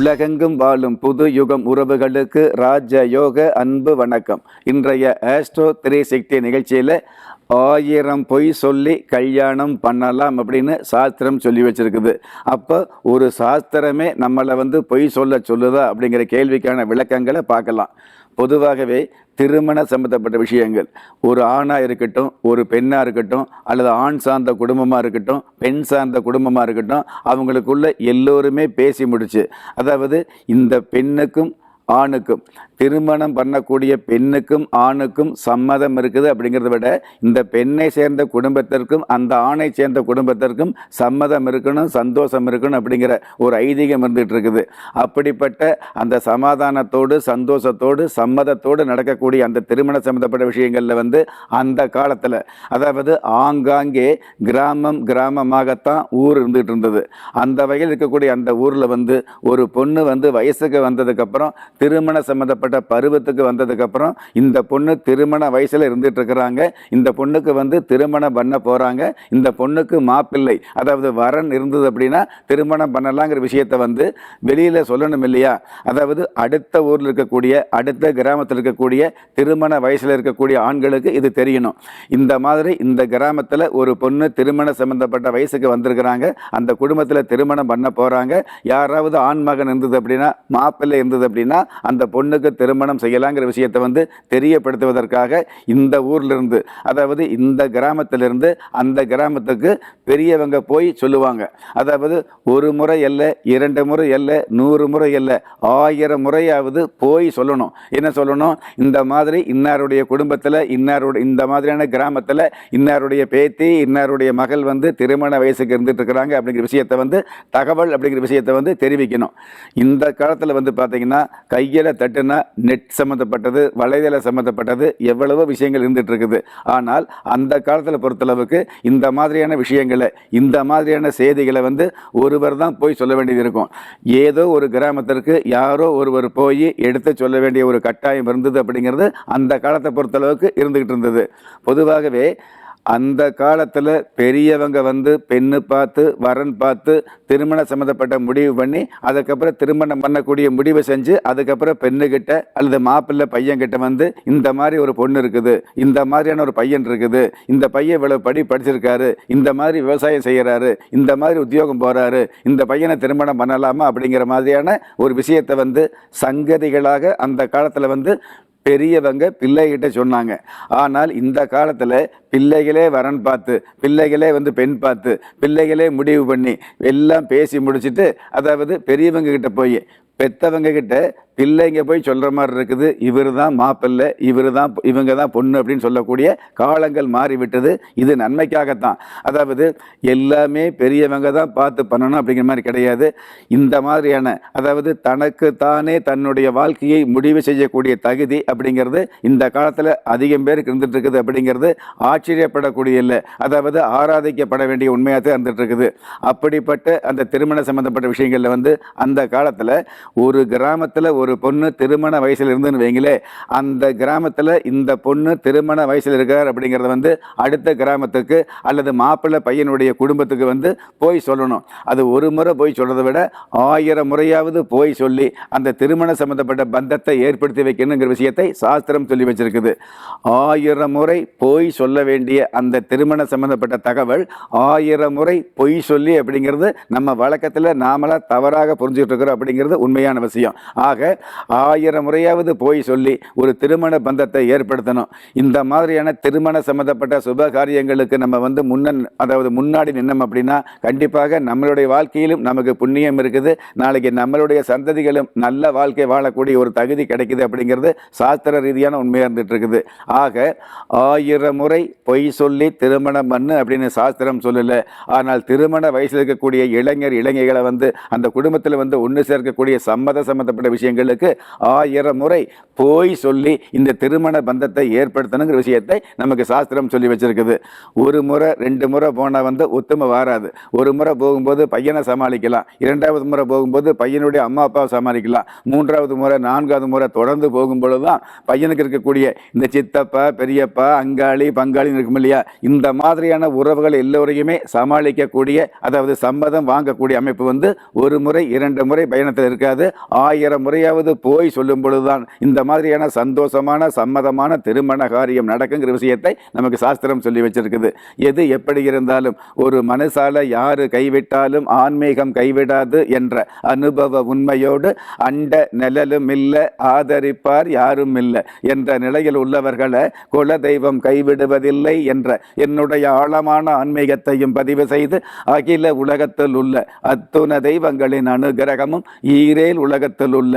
உலகெங்கும் வாழும் புது யுகம் உறவுகளுக்கு ராஜ யோக அன்பு வணக்கம். இன்றைய ஆஸ்ட்ரோ த்ரீ சிக்ஸ்டி நிகழ்ச்சியில் ஆயிரம் பொய் சொல்லி கல்யாணம் பண்ணலாம் அப்படின்னு சாஸ்திரம் சொல்லி வச்சுருக்குது. அப்போ ஒரு சாஸ்திரமே நம்மளை வந்து பொய் சொல்ல சொல்லுதா அப்படிங்கிற கேள்விக்கான விளக்கங்களை பார்க்கலாம். பொதுவாகவே திருமண சம்பந்தப்பட்ட விஷயங்கள். ஒரு ஆணாக இருக்கட்டும் ஒரு பெண்ணாக இருக்கட்டும் அல்லது ஆண் சார்ந்த குடும்பமாக இருக்கட்டும் பெண் சார்ந்த குடும்பமாக இருக்கட்டும் அவங்களுக்குள்ள எல்லோருமே பேசி முடிச்சு. அதாவது இந்த பெண்ணுக்கும் ஆணுக்கும் திருமணம் பண்ணக்கூடிய பெண்ணுக்கும் ஆணுக்கும் சம்மதம் இருக்குது அப்படிங்கிறத விட இந்த பெண்ணை சேர்ந்த குடும்பத்திற்கும் அந்த ஆணை சேர்ந்த குடும்பத்திற்கும் சம்மதம் இருக்கணும் சந்தோஷம் இருக்கணும் அப்படிங்கிற ஒரு ஐதீகம் இருந்துகிட்டு இருக்குது. அப்படிப்பட்ட அந்த சமாதானத்தோடு சந்தோஷத்தோடு சம்மதத்தோடு நடக்கக்கூடிய அந்த திருமணம் சம்மந்தப்பட்ட விஷயங்களில் வந்து அந்த காலத்தில் அதாவது ஆங்காங்கே கிராமம் கிராமமாகத்தான் ஊர் இருந்துகிட்டு இருந்தது. அந்த வகையில் இருக்கக்கூடிய அந்த ஊரில் வந்து ஒரு பொண்ணு வந்து வயசுக்கு வந்ததுக்கப்புறம் திருமண சம்மந்தப்பட்ட பருவத்துக்கு வந்ததுக்கப்புறம் இந்த பொண்ணு திருமண வயசில் இருந்துட்டு இருக்கிறாங்க இந்த பொண்ணுக்கு வந்து திருமணம் பண்ண போகிறாங்க இந்த பொண்ணுக்கு மாப்பிள்ளை அதாவது வரன் இருந்தது அப்படின்னா திருமணம் பண்ணலாங்கிற விஷயத்தை வந்து வெளியில் சொல்லணும் இல்லையா? அதாவது அடுத்த ஊரில் இருக்கக்கூடிய அடுத்த கிராமத்தில் இருக்கக்கூடிய திருமண வயசில் இருக்கக்கூடிய ஆண்களுக்கு இது தெரியணும். இந்த மாதிரி இந்த கிராமத்தில் ஒரு பொண்ணு திருமண சம்மந்தப்பட்ட வயசுக்கு வந்திருக்கிறாங்க. அந்த குடும்பத்தில் திருமணம் பண்ண போகிறாங்க யாராவது ஆண்மகன் இருந்தது அப்படின்னா மாப்பிள்ளை இருந்தது அப்படின்னா அந்த பொண்ணுக்கு திருமணம் செய்யலாங்கிற விஷயத்தை வந்து தெரியப்படுத்துவதற்காக இந்த ஊர்லேருந்து அதாவது இந்த கிராமத்திலிருந்து அந்த கிராமத்துக்கு பெரியவங்க போய் சொல்லுவாங்க. அதாவது ஒரு முறை அல்ல இரண்டு முறை அல்ல நூறு முறை அல்ல ஆயிரம் முறையாவது போய் சொல்லணும். என்ன சொல்லணும்? இந்த மாதிரி இன்னாருடைய குடும்பத்தில் இன்னாருடைய இந்த மாதிரியான கிராமத்தில் இன்னாருடைய பேத்தி இன்னாருடைய மகள் வந்து திருமண வயசுக்கு இருந்துட்டு இருக்கிறாங்க அப்படிங்கிற விஷயத்தை வந்து தகவல் அப்படிங்கிற விஷயத்தை வந்து தெரிவிக்கணும். இந்த காலத்தில் வந்து பார்த்தீங்கன்னா கையில் தட்டுனா நெட் சம்மந்தப்பட்டது வலைதள சம்மந்தப்பட்டது எவ்வளவோ விஷயங்கள் இருந்துகிட்ருக்குது ஆனால் அந்த காலத்தில் பொறுத்தளவுக்கு இந்த மாதிரியான விஷயங்கள் இந்த மாதிரியான செய்திகளை வந்து ஒருவர் தான் போய் சொல்ல வேண்டியது இருக்கும். ஏதோ ஒரு கிராமத்திற்கு யாரோ ஒருவர் போய் எடுத்து சொல்ல வேண்டிய ஒரு கட்டாயம் இருந்தது அப்படிங்கிறது அந்த காலத்தை பொறுத்தளவுக்கு இருந்துகிட்டு இருந்தது. பொதுவாகவே அந்த காலத்தில் பெரியவங்க வந்து பெண்ணு பார்த்து வரன் பார்த்து திருமணம் சம்மந்தப்பட்ட முடிவு பண்ணி அதுக்கப்புறம் திருமணம் பண்ணக்கூடிய முடிவை செஞ்சு அதுக்கப்புறம் பெண்ணுக்கிட்ட அல்லது மாப்பிள்ளை பையன்கிட்ட வந்து இந்த மாதிரி ஒரு பொண்ணு இருக்குது இந்த மாதிரியான ஒரு பையன் இருக்குது இந்த பையன் இவ்வளவு படி படிச்சிருக்காரு இந்த மாதிரி விவசாயம் செய்கிறாரு இந்த மாதிரி உத்தியோகம் போகிறாரு இந்த பையனை திருமணம் பண்ணலாமா அப்படிங்கிற மாதிரியான ஒரு விஷயத்தை வந்து சங்கதிகளாக அந்த காலத்தில் வந்து பெரியவங்க பிள்ளைகிட்ட சொன்னாங்க. ஆனால் இந்த காலத்தில் பிள்ளைகளே வரன் பார்த்து பிள்ளைகளே வந்து பெண் பார்த்து பிள்ளைகளே முடிவு பண்ணி எல்லாம் பேசி முடிச்சுட்டு அதாவது பெரியவங்க கிட்ட போய் பெத்தவங்க கிட்ட பிள்ளைங்க போய் சொல்கிற மாதிரி இருக்குது. இவர் தான் மாப்பிள்ளை இவர் தான் இவங்க தான் பொண்ணு அப்படின்னு சொல்லக்கூடிய காலங்கள் மாறிவிட்டது. இது நன்மைக்காகத்தான். அதாவது எல்லாமே பெரியவங்க தான் பார்த்து பண்ணணும் அப்படிங்கிற மாதிரி கிடையாது. இந்த மாதிரியான அதாவது தனக்கு தானே தன்னுடைய வாழ்க்கையை முடிவு செய்யக்கூடிய தகுதி அப்படிங்கிறது இந்த காலத்தில் அதிகம் பேருக்கு இருந்துட்டு இருக்குது அப்படிங்கிறது ஆச்சரியப்படக்கூடிய இல்லை. அதாவது ஆராதிக்கப்பட வேண்டிய உண்மையாக தான் இருந்துட்டு இருக்குது. அப்படிப்பட்ட அந்த திருமண சம்பந்தப்பட்ட விஷயங்களில் வந்து அந்த காலத்தில் ஒரு கிராமத்தில் ஒரு ஒரு பொண்ணு திருமண வயசில் இருந்துன்னு வைங்களே அந்த கிராமத்தில் இந்த பொண்ணு திருமண வயசில் இருக்கார் அப்படிங்கிறத வந்து அடுத்த கிராமத்துக்கு அல்லது மாப்பிள்ளை பையனுடைய குடும்பத்துக்கு வந்து போய் சொல்லணும். அது ஒரு முறை போய் சொல்கிறத விட ஆயிரம் முறையாவது போய் சொல்லி அந்த திருமண சம்பந்தப்பட்ட பந்தத்தை ஏற்படுத்தி வைக்கணுங்கிற விஷயத்தை சாஸ்திரம் சொல்லி வச்சிருக்குது. ஆயிரம் முறை போய் சொல்ல வேண்டிய அந்த திருமண சம்பந்தப்பட்ட தகவல் ஆயிரம் முறை பொய் சொல்லி அப்படிங்கிறது நம்ம வழக்கத்தில் நாமளாக தவறாக புரிஞ்சுட்டு இருக்கிறோம் அப்படிங்கிறது உண்மையான விஷயம். ஆக ஆயிரம் முறையாவது போய் சொல்லி ஒரு திருமண பந்தத்தை ஏற்படுத்தணும். இந்த மாதிரியான திருமண சம்பந்தப்பட்ட சுப காரியங்களுக்கு நம்ம வந்து முன்னன் அதாவது முன்னாடி நின்னோம் அப்படின்னா கண்டிப்பாக நம்மளுடைய வாழ்க்கையிலும் நமக்கு புண்ணியம் இருக்குது. நாளைக்கு நம்மளுடைய சந்ததிகளும் நல்ல வாழ்க்கை வாழக்கூடிய ஒரு தகுதி கிடைக்குது அப்படிங்கிறது சாஸ்திர ரீதியான உண்மையாக இருந்துட்டு இருக்குது ஆக ஆயிரம் முறை பொய் சொல்லி திருமணம் பண்ணு அப்படின்னு சாஸ்திரம் சொல்லலை. ஆனால் திருமண வயசில் இருக்கக்கூடிய இளைஞர் இளைஞர்களை வந்து அந்த குடும்பத்தில் வந்து ஒன்று சேர்க்கக்கூடிய சம்மத சம்மந்தப்பட்ட விஷயங்கள் பெண்களுக்கு ஆயிரம் முறை போய் சொல்லி இந்த திருமண பந்தத்தை ஏற்படுத்தணுங்கிற விஷயத்தை நமக்கு சாஸ்திரம் சொல்லி வச்சிருக்குது. ஒரு முறை ரெண்டு முறை போனால் வந்து ஒத்துமை வாராது. ஒரு முறை போகும்போது பையனை சமாளிக்கலாம். இரண்டாவது முறை போகும்போது பையனுடைய அம்மா அப்பாவை சமாளிக்கலாம். மூன்றாவது முறை நான்காவது முறை தொடர்ந்து போகும்பொழுது தான் பையனுக்கு இருக்கக்கூடிய இந்த சித்தப்பா பெரியப்பா அங்காளி பங்காளின்னு இருக்கும் இல்லையா? இந்த மாதிரியான உறவுகள் எல்லோரையுமே சமாளிக்கக்கூடிய அதாவது சம்மதம் வாங்கக்கூடிய அமைப்பு வந்து ஒரு முறை இரண்டு முறை பயணத்தில் இருக்காது. ஆயிரம் எங்கேயாவது போய் சொல்லும் பொழுதுதான் இந்த மாதிரியான சந்தோஷமான சம்மதமான திருமண காரியம் நடக்குங்கிற விஷயத்தை நமக்கு சாஸ்திரம் சொல்லி வச்சிருக்குது. எது எப்படி இருந்தாலும் ஒரு மனசால யாரு கைவிட்டாலும் ஆன்மீகம் கைவிடாது என்ற அனுபவ உண்மையோடு அண்ட நிழலும் இல்லை ஆதரிப்பார் யாரும் இல்லை என்ற நிலையில் உள்ளவர்களை குல தெய்வம் கைவிடுவதில்லை என்ற என்னுடைய ஆழமான ஆன்மீகத்தையும் பதிவு செய்து அகில உலகத்தில் உள்ள அத்துண தெய்வங்களின் அனுகிரகமும் ஈரேல் உலகத்தில் உள்ள